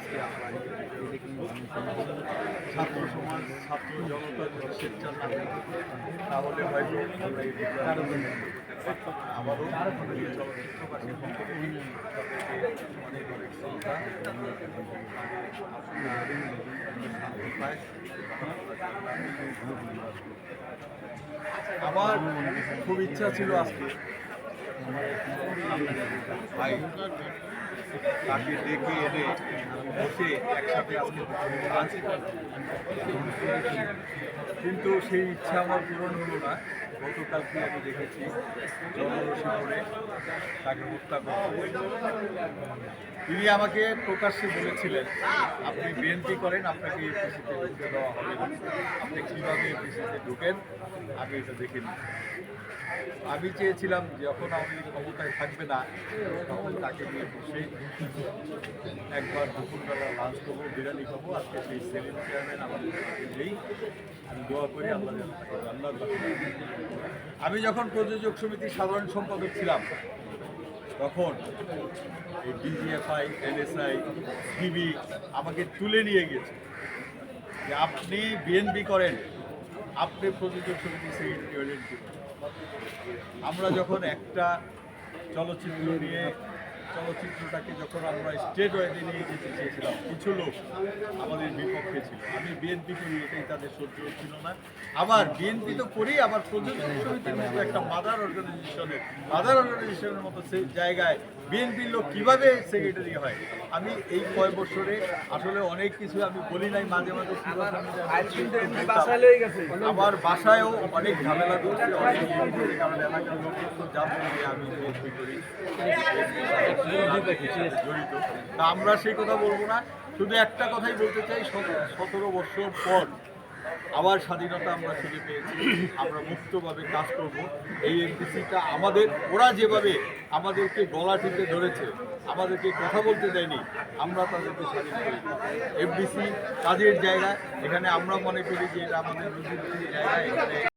আজকে ছাত্র সমাজ ছাত্র জনতা যদি স্বেচ্ছার না থাকে, তাহলে হয়তো আবারও আমার খুব ইচ্ছা ছিল আজকে। ভাই তাকে ডেকে এনে বসে একসাথে আজকে আজ কিন্তু সেই ইচ্ছা আমার পূরণ হলো না। গতকালকে আমি দেখেছি জনরসিপুরে তাকে হত্যা করা। তিনি আমাকে প্রকাশ্যে বলেছিলেন, আপনি বিএনপি করেন, আপনাকে এপিসিতে ঢুকতে দেওয়া হবে। আপনি কীভাবে এপিসিতে ঢুকেন? আমি এটা দেখে নিই আমি চেয়েছিলাম, যখন আমি ক্ষমতায় থাকবে না, তখন তাকে নিয়ে বসে একবার দুপুরবেলা লাঞ্চ করব, বিরিয়ানি খাব, আজকে সেই সেলিম চেয়ারম্যান আমাদের নেই আমি দোয়া করি আল্লাহ। আমি যখন প্রযোজক সমিতির সাধারণ সম্পাদক ছিলাম, তখন এই ডিজিএফআই এনএসআই টিভি আমাকে তুলে নিয়ে গেছে যে আপনি বিএনপি করেন, আপনি প্রযোজক সমিতি সেক্রেটারি আমরা যখন একটা চলচ্চিত্র নিয়ে চলচ্চিত্রটাকে যখন আমরা স্টেট ওয়েতে নিয়ে যেতে চেয়েছিলাম, কিছু লোক আমাদের বিপক্ষে ছিল। আমি বিএনপি করি তাদের সহ্য হচ্ছিল না। আবার বিএনপি তো করি আবার প্রযোজক সমিতির মতো একটা মাদার অর্গানাইজেশনের মাদার অর্গানাইজেশনের মতো সেই জায়গায় বিএনপির লোক কীভাবে সেক্রেটারি হয়? আমি এই কয় বছরে আসলে অনেক কিছু আমি বলি নাই, মাঝে মাঝে আমার বাসায়ও অনেক ঝামেলা করছে, অনেক কারণ এলাকার লোক আমি বিএনপি করি। তা আমরা সেই কথা বলব না। শুধু একটা কথাই বলতে চাই সতেরো বছর পর আবার স্বাধীনতা আমরা ফিরে পেয়েছি, আমরা মুক্তভাবে কাজ করব। এই এমপিসিটা আমাদের, ওরা যেভাবে আমাদেরকে গলা টিপে ধরেছে, আমাদেরকে কথা বলতে দেয়নি, আমরা তাদেরকে স্বাধীন করি এফডিসি কাজের জায়গা, এখানে আমরা মনে করি যে এটা আমাদের জায়গা, এখানে